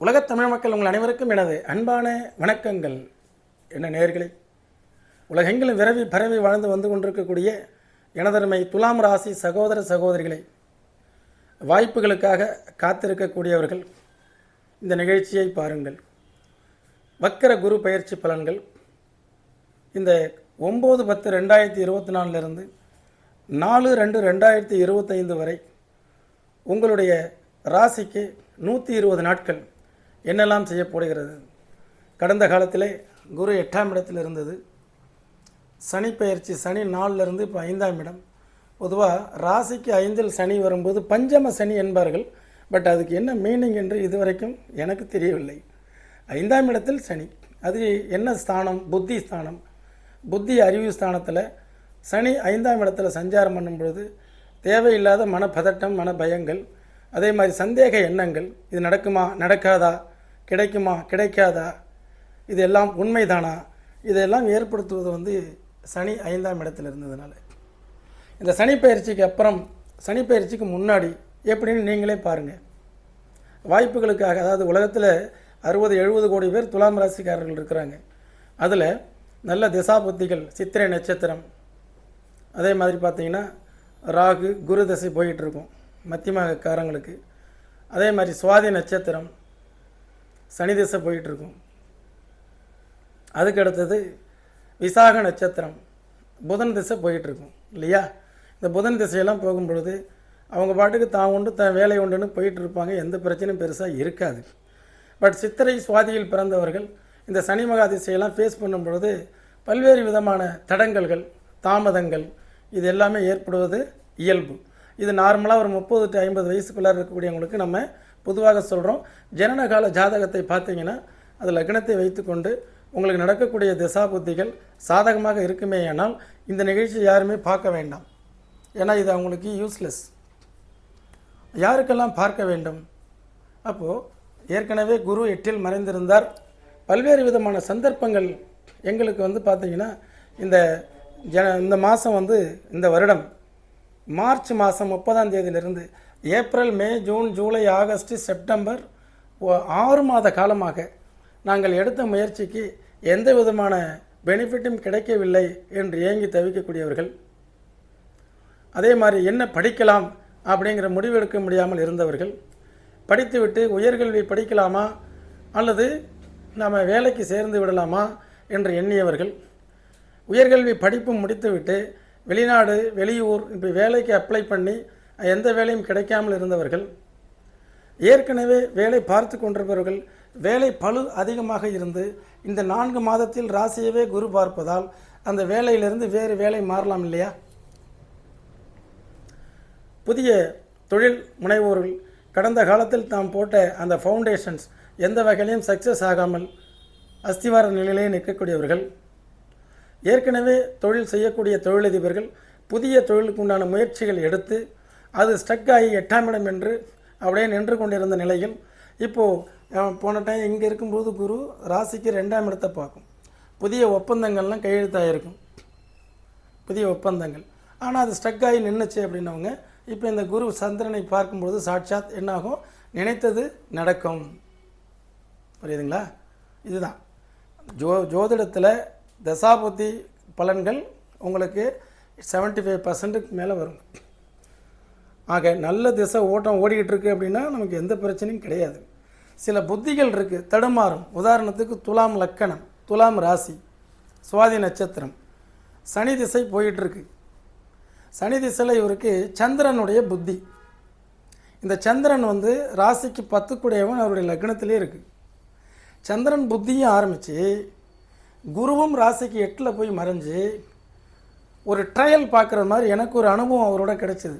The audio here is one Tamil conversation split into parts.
உலகத் தமிழ் மக்கள் உங்கள் அனைவருக்கும் எனது அன்பான வணக்கங்கள். என்ன நேர்களே உலகெங்கிலும் விரவி பரவி வாழ்ந்து வந்து கொண்டிருக்கக்கூடிய எனதருமை துலாம் ராசி சகோதர சகோதரிகளை வாய்ப்புகளுக்காக காத்திருக்கக்கூடியவர்கள் இந்த நிகழ்ச்சியை பாருங்கள். வக்கர குரு பயிற்சி பலன்கள். இந்த ஒம்பது பத்து ரெண்டாயிரத்தி இருபத்தி நாலுலேருந்து நாலு ரெண்டு ரெண்டாயிரத்தி இருபத்தைந்து வரை உங்களுடைய ராசிக்கு நூற்றி இருபது நாட்கள் என்னெல்லாம் செய்யப்படுகிறது? கடந்த காலத்திலே குரு எட்டாம் இடத்தில் இருந்தது. சனி பயிற்சி சனி நாலுல இருந்து இப்போ ஐந்தாம் இடம். பொதுவாக ராசிக்கு ஐந்தில் சனி வரும்போது பஞ்சம சனி என்பார்கள். பட் அதுக்கு என்ன மீனிங் என்று இதுவரைக்கும் எனக்கு தெரியவில்லை. ஐந்தாம் இடத்தில் சனி. அது என்ன ஸ்தானம்? புத்தி ஸ்தானம். புத்தி அறிவு ஸ்தானத்தில் சனி ஐந்தாம் இடத்துல சஞ்சாரம் பண்ணும்பொழுது தேவையில்லாத மனப்பதட்டம் மன பயங்கள் அதே மாதிரி சந்தேக எண்ணங்கள் இது நடக்குமா நடக்காதா கிடைக்குமா? கிடைக்காதா? இதெல்லாம் உண்மைதானா? இதெல்லாம் ஏற்படுத்துவது வந்து சனி ஐந்தாம் இடத்துல இருந்ததுனால. இந்த சனி பயிற்சிக்கு அப்புறம் சனி பயிற்சிக்கு முன்னாடி எப்படின்னு நீங்களே பாருங்கள் வாய்ப்புகளுக்காக அதாவது உலகத்தில் அறுபது எழுபது கோடி பேர் துலாம் ராசிக்காரர்கள் இருக்கிறாங்க. அதில் நல்ல திசாபுத்திகள் சித்திரை நட்சத்திரம். அதே மாதிரி பார்த்தீங்கன்னா ராகு குரு தசை போயிட்டுருக்கும் மத்தியமக்காரங்களுக்கு அதே மாதிரி சுவாதி நட்சத்திரம். சனி திசை போயிட்டுருக்கும். அதுக்கு அடுத்தது விசாக நட்சத்திரம். புதன் திசை போயிட்டுருக்கும் இல்லையா? இந்த புதன் திசையெல்லாம் போகும்பொழுது அவங்க பாட்டுக்கு தான் உண்டு தன் வேலை உண்டுன்னு போயிட்டு இருப்பாங்க எந்த பிரச்சனையும் பெருசாக இருக்காது. பட் சித்திரை சுவாதியில் பிறந்தவர்கள் இந்த சனி மகா திசையெல்லாம் ஃபேஸ் பண்ணும் பொழுது பல்வேறு விதமான தடங்கல்கள் தாமதங்கள் இது எல்லாமே ஏற்படுவது இயல்பு. இது நார்மலாக ஒரு முப்பது டு ஐம்பது வயசுக்குள்ளே இருக்கக்கூடியவங்களுக்கு நம்ம பொதுவாக சொல்கிறோம் ஜனனகால ஜாதகத்தை பார்த்தீங்கன்னா அது லக்னத்தை வைத்துக்கொண்டு உங்களுக்கு நடக்கக்கூடிய திசா புத்திகள் சாதகமாக இருக்குமே ஆனால் இந்த நிகழ்ச்சி யாருமே பார்க்க வேண்டாம். ஏன்னா இது அவங்களுக்கு யூஸ்லெஸ் யாருக்கெல்லாம் பார்க்க வேண்டும்? அப்போது ஏற்கனவே குரு எட்டில் மறைந்திருந்தார். பல்வேறு விதமான சந்தர்ப்பங்கள் எங்களுக்கு வந்து பார்த்திங்கன்னா இந்த ஜன இந்த மாதம் வந்து இந்த வருடம் மார்ச் மாதம் முப்பதாம் தேதியிலிருந்து April May June July August September ஆறு மாத காலமாக நாங்கள் எடுத்த முயற்சிக்கு எந்த விதமான பெனிஃபிட்டும் கிடைக்கவில்லை என்று ஏங்கி தவிக்கக்கூடியவர்கள் அதே மாதிரி என்ன படிக்கலாம் அப்படிங்கிற முடிவெடுக்க முடியாமல் இருந்தவர்கள் படித்துவிட்டு உயர்கல்வி படிக்கலாமா அல்லது நாம் வேலைக்கு சேர்ந்து விடலாமா என்று எண்ணியவர்கள் உயர்கல்வி படிப்பு முடித்துவிட்டு வெளிநாடு வெளியூர் இப்போ வேலைக்கு அப்ளை பண்ணி எந்த வேலையும் கிடைக்காமல் இருந்தவர்கள் ஏற்கனவே வேலை பார்த்து கொண்டிருப்பவர்கள் வேலை பழு அதிகமாக இருந்து இந்த நான்கு மாதத்தில் ராசியவே குரு பார்ப்பதால் அந்த வேலையிலிருந்து வேறு வேலை மாறலாம் இல்லையா? புதிய தொழில் முனைவோர்கள் கடந்த காலத்தில் தாம் போட்ட அந்த ஃபவுண்டேஷன்ஸ் எந்த வகையிலையும் சக்ஸஸ் ஆகாமல் அஸ்திவார நிலையிலே நிற்கக்கூடியவர்கள் ஏற்கனவே தொழில் செய்யக்கூடிய தொழிலதிபர்கள் புதிய தொழிலுக்கு உண்டான முயற்சிகள் எடுத்து அது ஸ்டக் ஆகி எட்டாம் இடம் என்று அப்படியே நின்று கொண்டிருந்த நிலையில் இப்போது போன டைம் இங்கே இருக்கும்போது குரு ராசிக்கு ரெண்டாம் இடத்தை பார்க்கும். புதிய ஒப்பந்தங்கள்லாம் கையெழுத்தாயிருக்கும் புதிய ஒப்பந்தங்கள். ஆனால் அது ஸ்டக் ஆகி நின்றுச்சு அப்படின்னவங்க இப்போ இந்த குரு சந்திரனை பார்க்கும்போது சாட்சாத் என்னாகும்? நினைத்தது நடக்கும். புரியுதுங்களா? இதுதான். ஜோ ஜோதிடத்தில் தசாபுத்தி பலன்கள் உங்களுக்கு 75% ஃபைவ் பர்சன்ட்டுக்கு மேலே வரும். ஆக நல்ல திசை ஓட்டம் ஓடிக்கிட்டு இருக்கு அப்படின்னா நமக்கு எந்த பிரச்சனையும் கிடையாது. சில புத்திகள் இருக்குது தடுமாறும் உதாரணத்துக்கு துலாம் லக்கணம் துலாம் ராசி சுவாதி நட்சத்திரம். சனி திசை போயிட்டுருக்கு சனி திசையில் இவருக்கு சந்திரனுடைய புத்தி. இந்த சந்திரன் வந்து ராசிக்கு பத்துக்குடையவன் அவருடைய லக்னத்திலே இருக்குது சந்திரன் புத்தியும் ஆரம்பித்து குருவும் ராசிக்கு எட்டில் போய் மறைஞ்சு ஒரு ட்ரையல் பார்க்குற மாதிரி எனக்கு ஒரு அனுபவம் அவரோட கிடைச்சிது.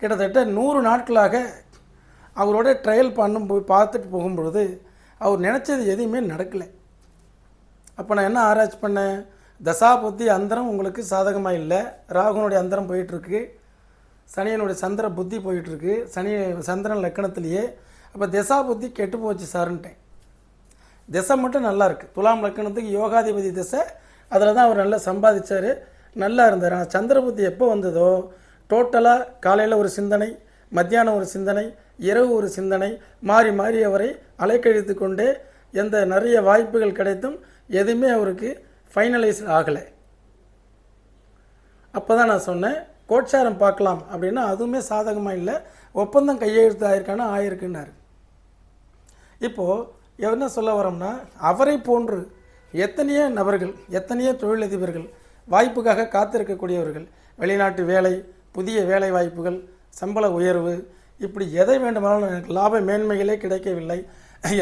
கிட்டத்தட்ட நூறு நாட்களாக அவரோட ட்ரையல் பண்ணும் போய் பார்த்துட்டு போகும்பொழுது அவர் நினச்சது எதையுமே நடக்கலை. அப்போ நான் என்ன ஆராய்ச்சி பண்ணேன்? தசாபுத்தி அந்தரம் உங்களுக்கு சாதகமாக இல்லை? ராகுனுடைய அந்தரம் போயிட்டுருக்கு. சனியனுடைய சந்திர புத்தி போயிட்டுருக்கு. சனி சந்திரன் லக்கணத்திலேயே. அப்போ தசா புத்தி கெட்டு போச்சு சார்ன்ட்டேன். திசை மட்டும் நல்லா இருக்குது துலாம் லக்கணத்துக்கு யோகாதிபதி திசை. அதில் தான் அவர் நல்லா சம்பாதிச்சார். நல்லா இருந்தார். ஆனால் சந்திர புத்தி எப்போ வந்ததோ டோட்டலாக காலையில் ஒரு சிந்தனை மத்தியானம் ஒரு சிந்தனை இரவு ஒரு சிந்தனை மாறி மாறி அவரை அலைக்கழித்து கொண்டே எந்த நிறைய வாய்ப்புகள் கிடைத்தும் எதுவுமே அவருக்கு ஃபைனலைஸ் ஆகலை. அப்போ தான் நான் சொன்னேன் கோட்சாரம் பார்க்கலாம் அப்படின்னா அதுவுமே சாதகமாக இல்லை ஒப்பந்தம் கையெழுத்து ஆயிருக்கானா ஆயிருக்குன்னாரு. இப்போது என்ன சொல்ல வரோம்னா அவரை போன்று எத்தனையோ நபர்கள் எத்தனையோ தொழிலதிபர்கள் வாய்ப்புக்காக காத்திருக்கக்கூடியவர்கள் வெளிநாட்டு வேலை புதிய வேலை வாய்ப்புகள் சம்பள உயர்வு இப்படி எதை வேண்டுமானாலும் எனக்கு லாப மேன்மைகளே கிடைக்கவில்லை.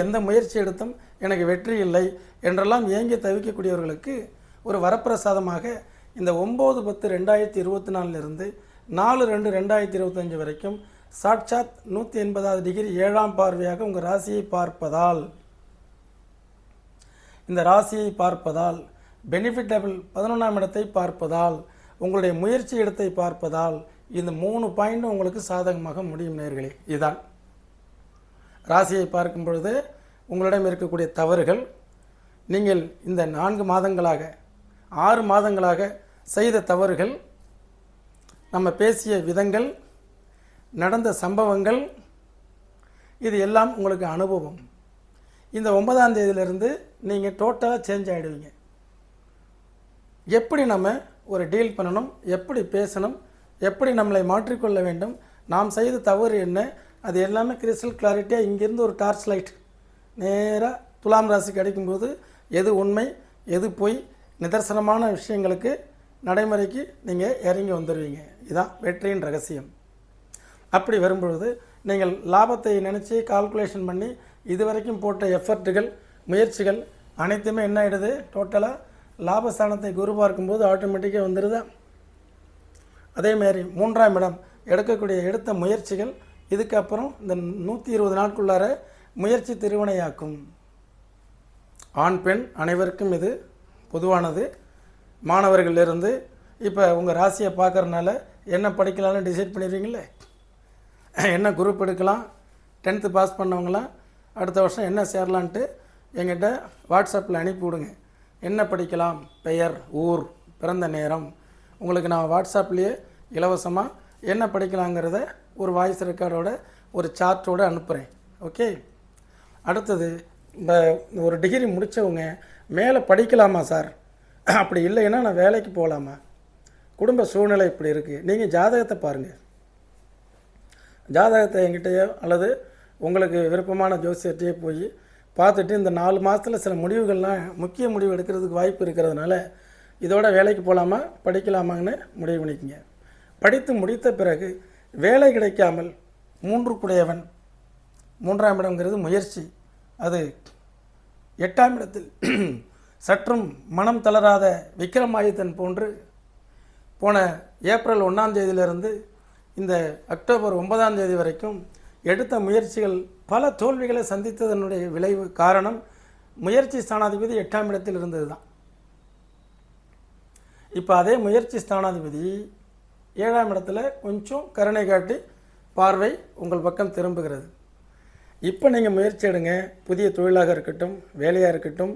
எந்த முயற்சி எடுத்தும் எனக்கு வெற்றி இல்லை என்றெல்லாம் ஏங்கி தவிக்கக்கூடியவர்களுக்கு ஒரு வரப்பிரசாதமாக இந்த ஒம்பது பத்து ரெண்டாயிரத்தி இருபத்தி நாலுலேருந்து நாலு ரெண்டு ரெண்டாயிரத்தி இருபத்தஞ்சு வரைக்கும் சாட்சாத் நூற்றி எண்பதாவது டிகிரி ஏழாம் பார்வையாக உங்கள் ராசியை பார்ப்பதால் இந்த ராசியை பார்ப்பதால் பெனிஃபிட்டபிள் பதினொன்றாம் இடத்தை பார்ப்பதால் உங்களுடைய முயற்சி இடத்தை பார்ப்பதால் இந்த மூணு பாயிண்ட் உங்களுக்கு சாதகமாக முடியும் நேர்களே. இதுதான் ராசியை பார்க்கும் பொழுது உங்களிடம் இருக்கக்கூடிய தவறுகள் நீங்கள் இந்த நான்கு மாதங்களாக ஆறு மாதங்களாக செய்த தவறுகள் நம்ம பேசிய விதங்கள் நடந்த சம்பவங்கள் இது எல்லாம் உங்களுக்கு அனுபவம். இந்த ஒன்பதாம் தேதியிலிருந்து நீங்கள் டோட்டலாக சேஞ்ச் ஆகிடுவீங்க எப்படி நம்ம ஒரு டீல் பண்ணணும் எப்படி பேசணும் எப்படி நம்மளை மாற்றிக்கொள்ள வேண்டும் நாம் செய்த தவறு என்ன அது எல்லாமே கிறிஸ்டல் கிளாரிட்டியாக இங்கேருந்து ஒரு டார்ச் லைட் நேராக துலாம் ராசிக்கு அடிக்கும்போது எது உண்மை எது பொய் நிதர்சனமான விஷயங்களுக்கு நடைமுறைக்கு நீங்கள் இறங்கி வந்துடுவீங்க இதுதான் வெற்றியின் ரகசியம். அப்படி வரும்பொழுது நீங்கள் லாபத்தை நினச்சி கால்குலேஷன் பண்ணி இதுவரைக்கும் போட்ட எஃபர்ட்டுகள் முயற்சிகள் அனைத்துமே என்ன ஆகிடுது டோட்டலாக லாபஸ்தானத்தை குரு பார்க்கும்போது ஆட்டோமேட்டிக்காக வந்துடுதா அதேமாதிரி மூன்றாம் இடம் எடுக்கக்கூடிய எடுத்த முயற்சிகள் இதுக்கப்புறம் இந்த நூற்றி இருபது நாட்குள்ளார முயற்சி திருவினையாக்கும். ஆண் பெண் அனைவருக்கும் இது பொதுவானது. மாணவர்களிலிருந்து இப்போ உங்கள் ராசியை பார்க்குறனால என்ன படிக்கலாம்னு டிசைட் பண்ணிடுவீங்களே என்ன குரூப் எடுக்கலாம்? டென்த்து பாஸ் பண்ணவங்களாம் அடுத்த வருஷம் என்ன சேரலான்ட்டு எங்கிட்ட வாட்ஸ்அப்பில் அனுப்பி விடுங்க என்ன படிக்கலாம்? பெயர் ஊர் பிறந்த நேரம். உங்களுக்கு நான் வாட்ஸ்அப்லேயே இலவசமாக என்ன படிக்கலாங்கிறத ஒரு வாய்ஸ் ரெக்கார்டோட ஒரு சார்ட்டோடு அனுப்புகிறேன் ஓகே அடுத்தது இந்த ஒரு டிகிரி முடித்தவங்க மேலே படிக்கலாமா சார் அப்படி இல்லைன்னா நான் வேலைக்கு போகலாமா குடும்ப சூழ்நிலை இப்படி இருக்குது நீங்கள் ஜாதகத்தை பாருங்கள் ஜாதகத்தை என்கிட்டயோ அல்லது உங்களுக்கு விருப்பமான ஜோசியர்கிட்டயே போய் பார்த்துட்டு இந்த நாலு மாதத்தில் சில முடிவுகள்லாம் முக்கிய முடிவு எடுக்கிறதுக்கு வாய்ப்பு இருக்கிறதுனால இதோட வேலைக்கு போகலாமா படிக்கலாமான்னு முடிவு பண்ணிக்கங்க. படித்து முடித்த பிறகு வேலை கிடைக்காமல் மூன்று குடையவன் மூன்றாம் இடம்ங்கிறது முயற்சி. அது எட்டாம் இடத்தில் சற்றும் மனம் தளராத விக்ரமாயுதன் போன்று போன ஏப்ரல் ஒன்றாம் தேதியிலிருந்து இந்த அக்டோபர் ஒன்பதாம் தேதி வரைக்கும் எடுத்த முயற்சிகள் பல தோல்விகளை சந்தித்ததனுடைய விளைவு காரணம் முயற்சி ஸ்தானாதிபதி எட்டாம் இடத்தில் இருந்தது தான் இப்போ அதே முயற்சி ஸ்தானாதிபதி ஏழாம் இடத்துல கொஞ்சம் கருணை காட்டி பார்வை உங்கள் பக்கம் திரும்புகிறது. இப்போ நீங்கள் முயற்சி எடுங்க. புதிய தொழிலாக இருக்கட்டும் வேலையாக இருக்கட்டும்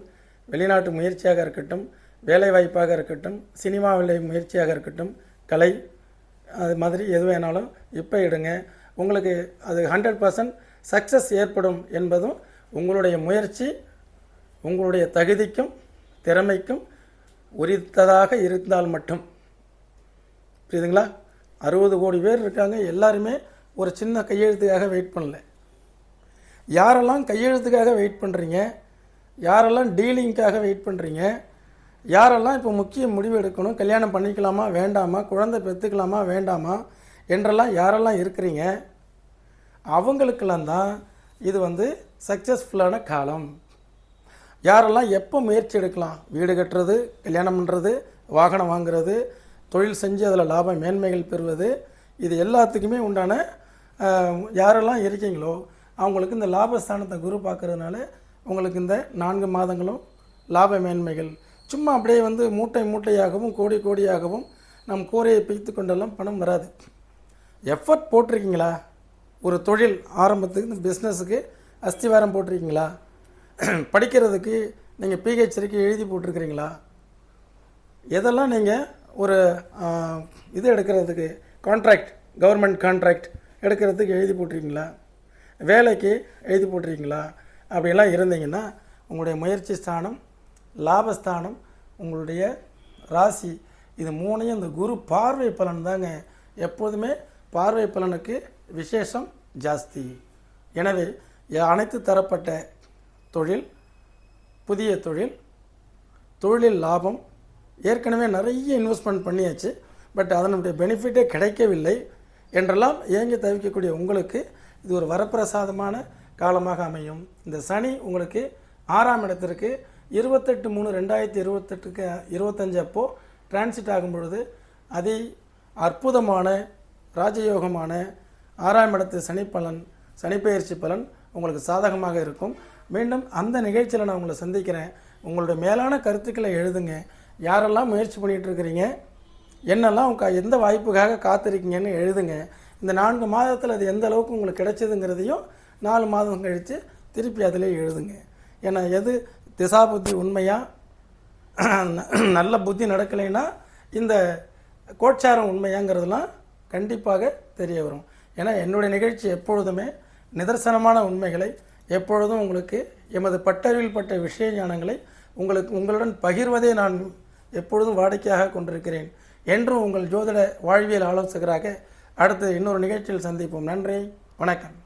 வெளிநாட்டு முயற்சியாக இருக்கட்டும் வேலை வாய்ப்பாக இருக்கட்டும் சினிமாவில் முயற்சியாக இருக்கட்டும் கலை அது மாதிரி எது வேணாலும் இப்போ எடுங்க. உங்களுக்கு அது ஹண்ட்ரட் பர்சன்ட் சக்ஸஸ் ஏற்படும் என்பதும் உங்களுடைய முயற்சி உங்களுடைய தகுதிக்கும் திறமைக்கும் உரித்ததாக இருந்தால் மட்டும். புரியுதுங்களா? அறுபது கோடி பேர் இருக்காங்க எல்லாருமே ஒரு சின்ன கையெழுத்துக்காக வெயிட் பண்ணல. யாரெல்லாம் கையெழுத்துக்காக வெயிட் பண்ணுறீங்க யாரெல்லாம் டீலிங்க்காக வெயிட் பண்ணுறீங்க யாரெல்லாம் இப்போ முக்கிய முடிவு எடுக்கணும்? கல்யாணம் பண்ணிக்கலாமா வேண்டாமா? குழந்தை பெற்றுக்கலாமா வேண்டாமா? என்றெல்லாம் யாரெல்லாம் இருக்கிறீங்க அவங்களுக்கெல்லாம் தான் இது வந்து சக்ஸஸ்ஃபுல்லான காலம். யாரெல்லாம் எப்போ முயற்சி எடுக்கலாம்? வீடு கட்டுறது கல்யாணம் பண்ணுறது வாகனம் வாங்குறது தொழில் செஞ்சு அதில் லாபம் மேன்மைகள் பெறுவது இது எல்லாத்துக்குமே உண்டான யாரெல்லாம் இருக்கீங்களோ அவங்களுக்கு இந்த லாபஸ்தானத்தை குரு பார்க்குறதுனால உங்களுக்கு இந்த நான்கு மாதங்களும் லாப மேன்மைகள். சும்மா அப்படியே வந்து மூட்டை மூட்டையாகவும் கோடி கோடியாகவும் நம் கூரையை பிய்த்து கொண்டெல்லாம் பணம் வராது. எஃபர்ட் போட்டிருக்கீங்களா? ஒரு தொழில் ஆரம்பத்துக்கு இந்த பிஸ்னஸுக்கு அஸ்திவாரம் போட்டிருக்கீங்களா? படிக்கிறதுக்கு நீங்கள் பிஹெச்டிக்கு எழுதி போட்டிருக்கிறீங்களா? எதெல்லாம் நீங்கள் ஒரு இது எடுக்கிறதுக்கு கான்ட்ராக்ட் கவர்மெண்ட் கான்ட்ராக்ட் எடுக்கிறதுக்கு எழுதி போட்டிருக்கீங்களா? வேலைக்கு எழுதி போட்டிருக்கீங்களா? அப்படிலாம் இருந்தீங்கன்னா உங்களுடைய முயற்சி ஸ்தானம் லாபஸ்தானம் உங்களுடைய ராசி இது மூணையும் இந்த குரு பார்வை பலன் தாங்க எப்போதுமே பார்வை பலனுக்கு விசேஷம் ஜாஸ்தி. எனவே அனைத்து தரப்பட்ட தொழில் புதிய தொழில் தொழிலில் லாபம் ஏற்கனவே நிறைய இன்வெஸ்ட்மெண்ட் பண்ணியாச்சு பட் அதனுடைய பெனிஃபிட்டே கிடைக்கவில்லை என்றெல்லாம் ஏங்கி தவிக்கக்கூடிய உங்களுக்கு இது ஒரு வரப்பிரசாதமான காலமாக அமையும். இந்த சனி உங்களுக்கு ஆறாம் இடத்திற்கு இருபத்தெட்டு மூணு ரெண்டாயிரத்தி இருபத்தெட்டுக்கு இருபத்தஞ்சு அப்போது டிரான்சிட் ஆகும் பொழுது அதை அற்புதமான ராஜயோகமான ஆறாம் இடத்து சனி பலன் சனிப்பெயர்ச்சி பலன் உங்களுக்கு சாதகமாக இருக்கும். மீண்டும் அந்த நிகழ்ச்சியில் நான் உங்களை சந்திக்கிறேன். உங்களுடைய மேலான கருத்துக்களை எழுதுங்க. யாரெல்லாம் முயற்சி பண்ணிகிட்டு இருக்கிறீங்க என்னெல்லாம் உங்க எந்த வாய்ப்புக்காக காத்திருக்கீங்கன்னு எழுதுங்க. இந்த நான்கு மாதத்தில் அது எந்த அளவுக்கு உங்களுக்கு கிடைச்சதுங்கிறதையும் நாலு மாதம் கழித்து திருப்பி அதிலே எழுதுங்க. ஏன்னா எது திசா புத்தி உண்மையாக நல்ல புத்தி நடக்கலைன்னா இந்த கோட்சாரம் உண்மையாங்கிறதுலாம் கண்டிப்பாக தெரிய வரும். ஏன்னா என்னுடைய நிகழ்ச்சி எப்பொழுதுமே நிதர்சனமான உண்மைகளை எப்பொழுதும் உங்களுக்கு எமது பட்டறிவில் பட்ட விஷய ஞானங்களை உங்களுக்கு உங்களுடன் பகிர்வதே நான் எப்பொழுதும் வாடிக்கையாக கொண்டிருக்கிறேன் என்றும் உங்கள் ஜோதிட வாழ்வியல் ஆலோசகராக அடுத்து இன்னொரு நிகழ்ச்சியில் சந்திப்போம். நன்றி வணக்கம்.